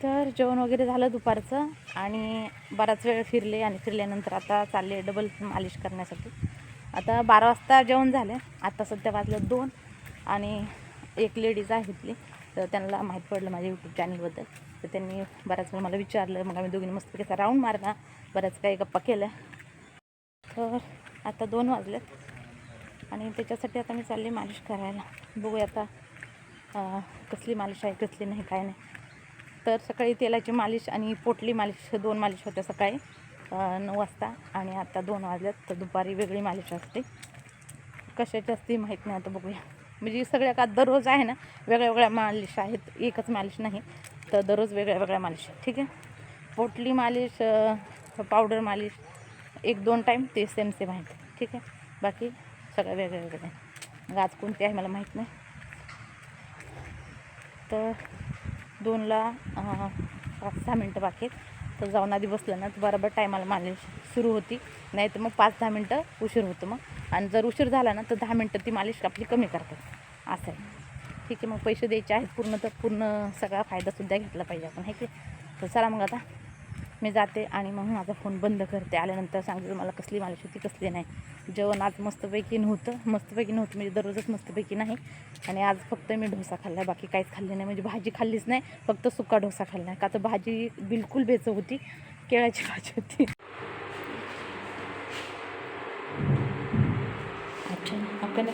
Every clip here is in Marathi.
तर जेवण वगैरे झालं दुपारचं आणि बराच वेळ फिरले आणि फिरल्यानंतर आता चालले डबल मालिश करण्यासाठी. आता बारा वाजता जेवण झालं आता सध्या वाजलं दोन आणि एक लेडीज आहे इथली तर त्यांना माहीत पडलं माझ्या यूट्यूब चॅनलबद्दल तर त्यांनी बऱ्याच वेळ मला विचारलं मग आम्ही दोघींनी मस्त कसा राऊंड मारला बऱ्याच काही गप्पा केल्या. तर आता दोन वाजलेत आणि त्याच्यासाठी आता मी चालले मालिश करायला. बघूया आता कसली मालिश आहे कसली नाही काय नाही. तर सकाळी तेलाची मालिश आणि पोटली मालिश दोन मालिश होत्या सकाळी नऊ वाजता आणि आता दोन वाजल्यात तर दुपारी वेगळी मालिश असते. कशाची असते माहीत नाही आता बघूया. म्हणजे सगळ्या का दररोज आहे ना वेगळ्या वेगळ्या मालिश आहेत एकच मालिश नाही तर दररोज वेगळ्या वेगळ्या मालिश ठीक आहे? पोटली मालिश पावडर मालिश एक दोन टाईम ते सेम सेम आहेत ठीक आहे? बाकी सगळं वेगळं वेगळं आहे. आज कोणती आहे मला माहीत नाही. तर दोनला पाच सहा मिनटं बाकी आहेत. तर जाऊन आधी बसलं ना तर बरोबर टायमाला मालिश सुरू होती. नाही तर मग पाच दहा मिनटं उशीर होतो मग. आणि जर उशीर झाला ना तर दहा मिनटं ती मालिश आपली कमी करतात. असं आहे. ठीक आहे मग पैसे द्यायचे आहेत पूर्ण तर पूर्ण सगळा फायदासुद्धा घेतला पाहिजे आपण आहे की? तर चला मग आता. मी जाते आणि मग माझा फोन बंद करते. आल्यानंतर सांगते मला कसली मालिश होती कसली नाही. जेवण आज मस्तपैकी नव्हतं. मस्तपैकी नव्हतं. म्हणजे दररोजच मस्तपैकी नाही. आणि आज फक्त मी डोसा खाल्ला बाकी काहीच खाल्ले नाही. म्हणजे भाजी खाल्लीच नाही. फक्त सुका डोसा खाल्ला नाही का तर भाजी बिलकुल बेचव होती. केळ्याची भाजी होती. अच्छा. आपण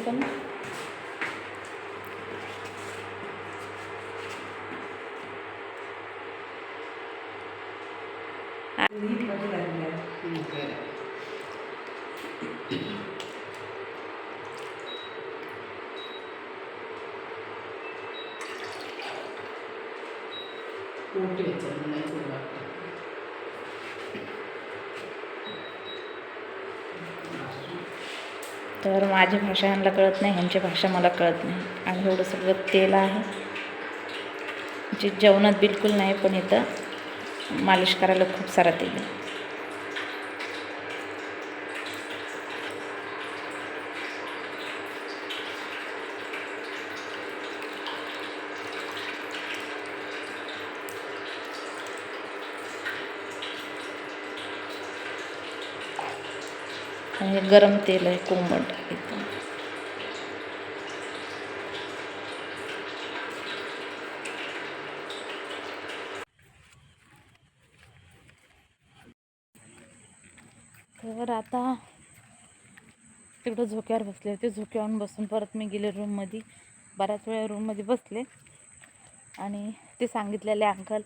तर माझी भाषा ह्यांना कळत नाही ह्यांची भाषा मला कळत नाही. आणि एवढं सगळं तेल आहे. जे जेवणात बिलकुल नाही पण इथं मालिश करायला खूप सारा तेल आहे. आणि हे गरम तेल आहे कोंबट एकदम. तर आता तिकडं झोक्यावर बसले होते. झोक्यावरून बसून परत मी गेले रूममध्ये बऱ्याच वेळा रूममध्ये बसले. आणि ते सांगितलेले अंकल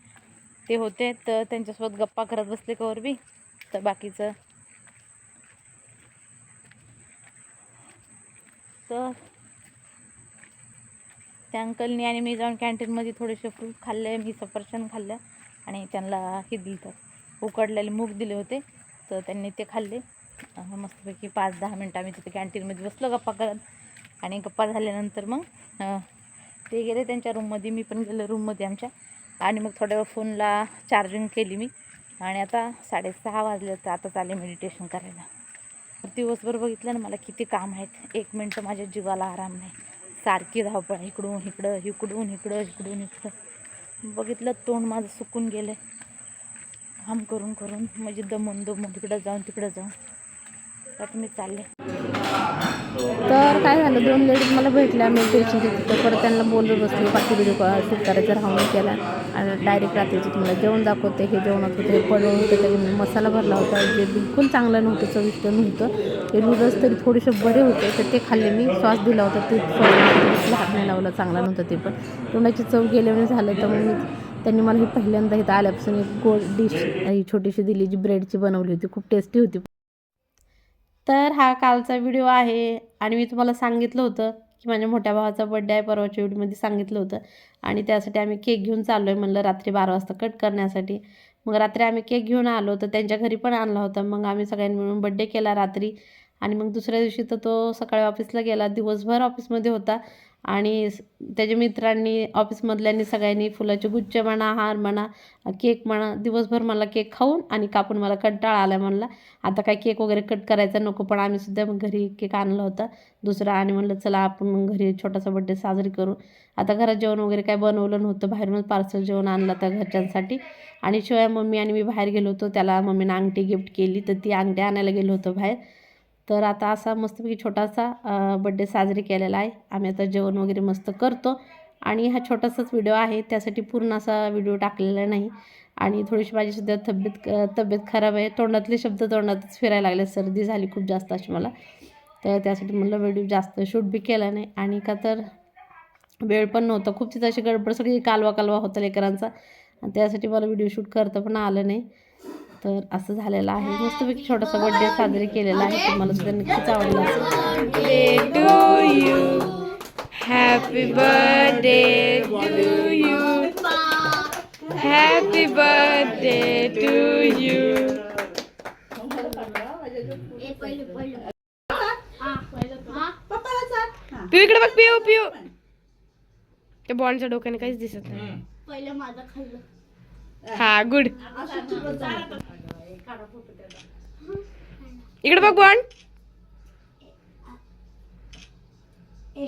ते होते तर त्यांच्यासोबत गप्पा करत बसले कवर बी तर बाकीचं तर त्या अंकलनी आणि मी जाऊन कॅन्टीनमध्ये थोडेसे फ्रूट खाल्ले मी सफरचंद खाल्लं आणि त्यांना हे दिलं. तर उकडलेले मूग दिले होते. तर त्यांनी ते खाल्ले. मस्तपैकी पाच दहा मिनटं आम्ही तिथे कॅन्टीनमध्ये बसलो गप्पा करत. आणि गप्पा झाल्यानंतर मग ते गेले त्यांच्या रूममध्ये. मी पण गेलो रूममध्ये आमच्या. आणि मग थोड्या वेळ फोनला चार्जिंग केली मी. आणि आता साडेसहा वाजले तर आता चालले मेडिटेशन करायला. दिवसभर बघितलं ना मला किती काम आहेत. एक मिनटं माझ्या जीवाला आराम नाही. सारखी धावपळ. इकडून इकडं इकडून इकडं इकडून इकडं. बघितलं तोंड माझं सुकून गेलं काम करून करून म्हणजे दमून दमून तिकडं जाऊन तिकडं जाऊन. आता मी चालले. तर काय झालं दोन लेडीज मला भेटल्या मेडिटेशन तिथं. परत त्यांना बोलत बसले बाकी व्हिडिओ शूट करायचं राहून केला. आणि डायरेक्ट रात्रीचं तुम्हाला जेवण दाखवते हे जेवणात होतं हे पडवून होतं तरी मसाला भरला होता जे बिलकुल चांगलं नव्हतं चविष्ट नव्हतं. ते नूडल्स तरी थोडेसे बरे होते तर ते खाल्ले मी श्वास दिला होता ते हात नाही लावला चांगला नव्हतं ते पण. तोंडाची चव गेल्यामुळे झालं तर मग मी त्यांनी मला ही पहिल्यांदा इथं आल्यापासून एक गोड डिश ही छोटीशी दिली जी ब्रेडची बनवली होती. खूप टेस्टी होती. तर हा कालचा व्हिडिओ आहे आणि मी तुम्हाला सांगितलं होतं की माझ्या मोठ्या भावाचा बड्डे आहे परवाच्या व्हिडिओमध्ये सांगितलं होतं. आणि त्यासाठी आम्ही केक घेऊन चाललो आहे म्हणलं रात्री बारा वाजता कट करण्यासाठी. मग रात्री आम्ही केक घेऊन आलो तर त्यांच्या घरी पण आणला होता. मग आम्ही सगळ्यांनी मिळून बड्डे केला रात्री. आणि मग दुसऱ्या दिवशी तर तो सकाळी ऑफिसला गेला. दिवसभर ऑफिसमध्ये होता. आणि त्याच्या मित्रांनी ऑफिसमधल्यांनी सगळ्यांनी फुलाचे गुच्छ म्हणा हार म्हणा केक म्हणा दिवसभर मला केक खाऊन आणि कापून मला कंटाळा आला म्हणला. आता काय केक वगैरे कट करायचा नको पण आम्ही सुद्धा मग घरी केक आणला होता. दुसरा आणि म्हणलं चला आपण घरी छोटासा बड्डे साजरी करू. आता घरात जेवण वगैरे काय बनवलं नव्हतं बाहेरूनच पार्सल जेवण आणलं त्या घरच्यांसाठी. आणि शिवाय मम्मी आणि मी बाहेर गेलो होतो त्याला मम्मीनं अंगठी गिफ्ट केली तर ती अंगठी आणायला गेलो होतो बाहेर. तर आता असा मस्तपैकी छोटासा बड्डे साजरी केलेला आहे. आम्ही आता जेवण वगैरे मस्त करतो. आणि हा छोटासाच व्हिडिओ आहे. त्यासाठी पूर्ण असा व्हिडिओ टाकलेला नाही. आणि थोडीशी माझीसुद्धा तब्येत तब्येत खराब आहे. तोंडातले शब्द तोंडातच फिरायला लागले. सर्दी झाली खूप जास्त अशी मला. तर त्यासाठी म्हणलं व्हिडिओ जास्त शूट बी केला नाही. आणि का तर वेळ पण नव्हता. खूप तिथं अशी गडबड सगळी कालवा कालवा होता लेकरांचा. आणि त्यासाठी मला व्हिडिओ शूट करता पण आलं नाही. तर असं झालेलं आहे. मस्तपैकी छोटासा बड्डे साजरी केलेला आहे. तुम्हाला सुद्धा नक्कीच आवडला असेल to you. Happy birthday to you. Happy birthday to you. पिऊ इकडे बघ पिऊ पिऊ. त्या बॉन्डच्या डोक्याने काहीच दिसत नाही. पहिलं माझं खाल्लं. हा गुड इकडे बघ कोण ए